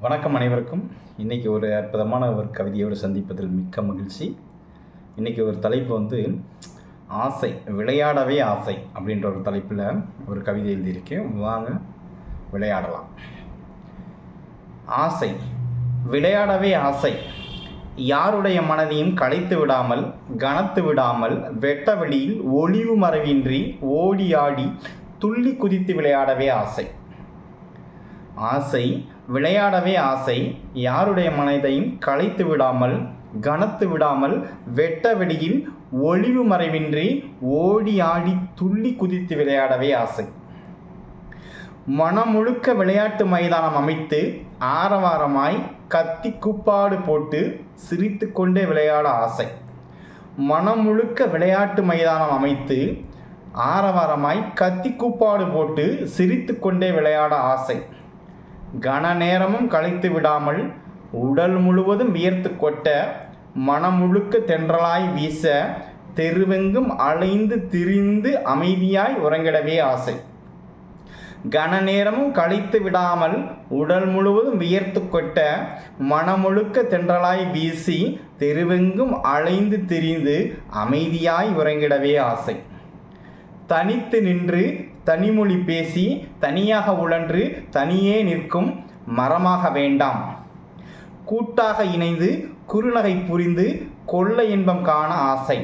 வணக்கம் அனைவருக்கும். இன்றைக்கி ஒரு அற்புதமான ஒரு கவிதையோடு சந்திப்பதில் மிக்க மகிழ்ச்சி. இன்றைக்கி ஒரு தலைப்பு வந்து ஆசை விளையாடவே ஆசை அப்படின்ற ஒரு தலைப்பில் ஒரு கவிதை எழுதியிருக்கேன் வாங்க விளையாடலாம். ஆசை விளையாடவே ஆசை. யாருடைய மனதையும் களைத்து விடாமல் கனத்து விடாமல் வெட்ட வெளியில் ஒளிவு மறைவின்றி ஓடி ஆடி துள்ளி குதித்து விளையாடவே ஆசை. ஆசை விளையாடவே ஆசை. யாருடைய மனதையும் களைத்து விடாமல் கனத்து விடாமல் வெட்ட வெடியில் ஒளிவு மறைவின்றி ஓடி ஆடி துள்ளி குதித்து விளையாடவே ஆசை. மனம் முழுக்க விளையாட்டு மைதானம் அமைத்து ஆரவாரமாய் கத்தி குப்பாடு போட்டு சிரித்து கொண்டே விளையாட ஆசை. மனம் முழுக்க விளையாட்டு மைதானம் அமைத்து ஆரவாரமாய் கத்தி கூப்பாடு போட்டு சிரித்து கொண்டே விளையாட ஆசை. கன நேரமும் கழித்து விடாமல் உடல் முழுவதும் வியர்த்து கொட்ட மனம் முழுக்க தென்றலாய் வீச தெருவெங்கும் அலைந்து திரிந்து அமைதியாய் உறங்கிடவே ஆசை. கன நேரமும் கழித்து விடாமல் உடல் முழுவதும் வியர்த்து கொட்ட மனமுழுக்க தென்றலாய் வீசி தெருவெங்கும் அலைந்து திரிந்து அமைதியாய் உறங்கிடவே ஆசை. தனித்து நின்று தனிமொழி பேசி தனியாக உழன்று தனியே நிற்கும் மரமாக வேண்டாம். கூட்டாக இணைந்து குறுநகை புரிந்து கொள்ள இன்பம் காண ஆசை.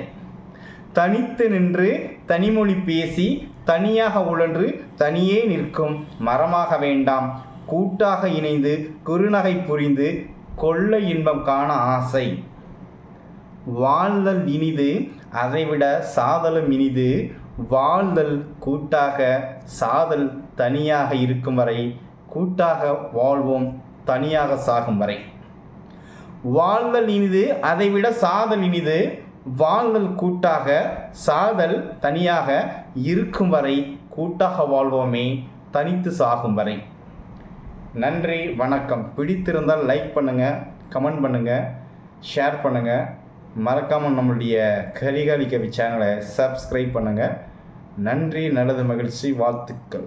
தனித்து நின்று தனிமொழி பேசி தனியாக உழன்று தனியே நிற்கும் மரமாக வேண்டாம். கூட்டாக இணைந்து குறுநகை புரிந்து கொள்ள இன்பம் காண ஆசை. வாழ்தல் இனிது அதைவிட சாதலும் இனிது வாழ்தல் கூட்டாக சாதல் தனியாக இருக்கும் வரை கூட்டாக வாழ்வோம் தனியாக சாகும் வரை. வாழ்தல் இனிது அதைவிட சாதல் இனிது வாழ்தல் கூட்டாக சாதல் தனியாக இருக்கும் வரை கூட்டாக வாழ்வோமே தனித்து சாகும் வரை. நன்றி வணக்கம். பிடித்திருந்தால் லைக் பண்ணுங்கள் கமெண்ட் பண்ணுங்கள் ஷேர் பண்ணுங்கள் மறக்காமல் நம்மளுடைய கரிகாலி கவி சேனலை சப்ஸ்கிரைப் பண்ணுங்கள் நன்றி நல்லது மகிழ்ச்சி வாழ்த்துக்கள்.